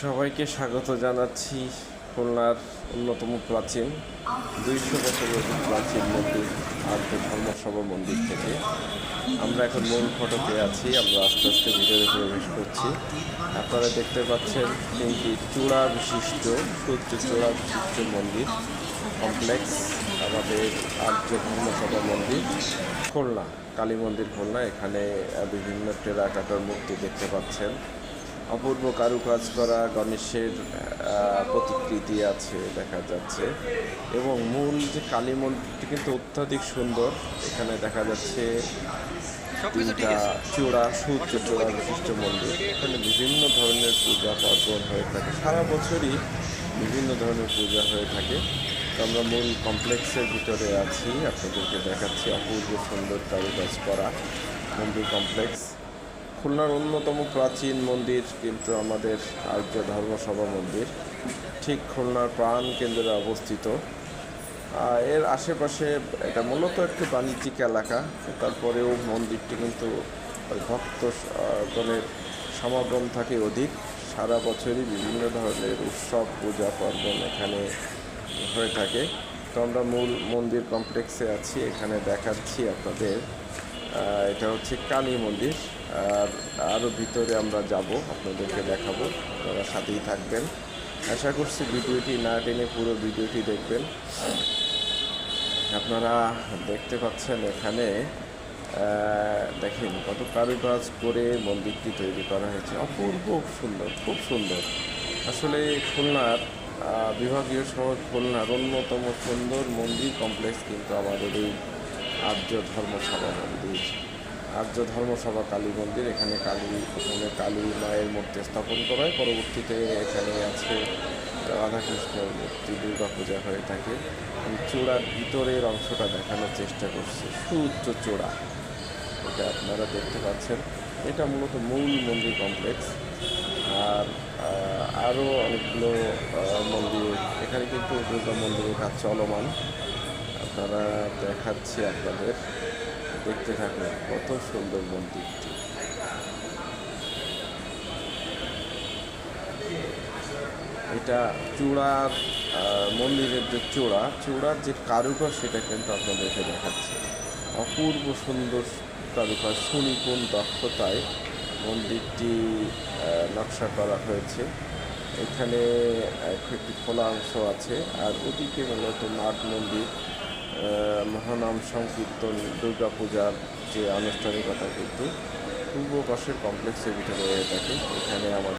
সবাইকে স্বাগত জানাচ্ছি খুলনার অন্যতম প্রাচীন, দুইশো বছরের প্রাচীন মন্দির, আর্য ধর্মসভা মন্দির থেকে। আমরা এখন মূল ফটোতে আছি, আমরা আস্তে আস্তে ভিতরে প্রবেশ করছি। আপনারা দেখতে পাচ্ছেন তিনটি চূড়া বিশিষ্ট, সূর্য চূড়া বিশিষ্ট মন্দির কমপ্লেক্স আমাদের আর্য ধর্মসভা মন্দির, খুলনা, কালী মন্দির খুলনা। এখানে বিভিন্ন টেরাকাটার মূর্তি দেখতে পাচ্ছেন। অপূর্ব কারুকাজ করা গণেশের প্রতিকৃতি আছে দেখা যাচ্ছে। এবং মূল যে কালী মন্দিরটি কিন্তু অত্যাধিক সুন্দর। এখানে দেখা যাচ্ছে তিনটা চূড়া সূর্য চূড়া বিশিষ্ট মন্দির। এখানে বিভিন্ন ধরনের পূজা পার্বণ হয়ে থাকে। সারা বছরই বিভিন্ন ধরনের পূজা হয়ে থাকে। তো আমরা মূল কমপ্লেক্সের ভিতরে আছি। আপনাদেরকে দেখাচ্ছি অপূর্ব সুন্দর কারুকাজ করা মন্দির কমপ্লেক্স। খুলনার অন্যতম প্রাচীন মন্দির কিন্তু আমাদের আর্য ধর্মসভা মন্দির। ঠিক খুলনার প্রাণ কেন্দ্রে অবস্থিত। এর আশেপাশে এটা মূলত একটি বাণিজ্যিক এলাকা। তারপরেও মন্দিরটি কিন্তু ভক্ত গণের সমাগম থাকে অধিক। সারা বছরই বিভিন্ন ধরনের উৎসব, পূজা, পার্বণ এখানে হয়ে থাকে। তো আমরা মূল মন্দির কমপ্লেক্সে আছি, এখানে দেখাচ্ছি আপনাদের। এটা হচ্ছে কালী মন্দির। আর আরও ভিতরে আমরা যাব, আপনাদেরকে দেখাবো, আপনারা সাথেই থাকবেন। আশা করছি ভিডিওটি না টেনে পুরো ভিডিওটি দেখবেন। আপনারা দেখতে পাচ্ছেন এখানে দেখেন কত কারুকাজ করে মন্দিরটি তৈরি করা হয়েছে। অপূর্ব সুন্দর, খুব সুন্দর। আসলে খুলনার বিভাগীয় শহর খুলনার অন্যতম সুন্দর মন্দির কমপ্লেক্স কিন্তু আমাদের এই আর্য ধর্মসভা মন্দির। আর্য ধর্মসভা কালী মন্দির, এখানে কালী, প্রথমে কালী মায়ের মূর্তি স্থাপন করা হয়, পরবর্তীতে এখানে আছে রাধাকৃষ্ণের মূর্তি, দুর্গা পূজা হয়ে থাকে। চূড়ার ভিতরের অংশটা দেখানোর চেষ্টা করছি সূর্য চূড়া। এটা আপনারা দেখতে পাচ্ছেন। এটা মূলত মূল মন্দির কমপ্লেক্স। আর আরও অনেকগুলো মন্দির। এখানে কিন্তু দুর্গা মন্দিরের কাজ চলমান। আপনারা দেখাচ্ছি আপনাদের। দেখতে থাকুন কত সুন্দর মন্দিরটি। এটা চূড়ার মন্দিরের যে চূড়া, চূড়ার যে কারুকাজ সেটা কিন্তু আপনাদেরকে দেখাচ্ছে। অপূর্ব সুন্দর কারুকাজ, সুনিপুণ দক্ষতায় মন্দিরটি নকশা করা হয়েছে। এখানে একটি খোলা অংশ আছে, আর ওদিকে মূলত নাট মন্দির। মহানাম সংকীর্তন দুর্গা পূজার যে আনুষ্ঠানিকতা কিন্তু পূর্ব পাশের কমপ্লেক্সের ভিতরে হয়ে থাকে। এখানে আমাদের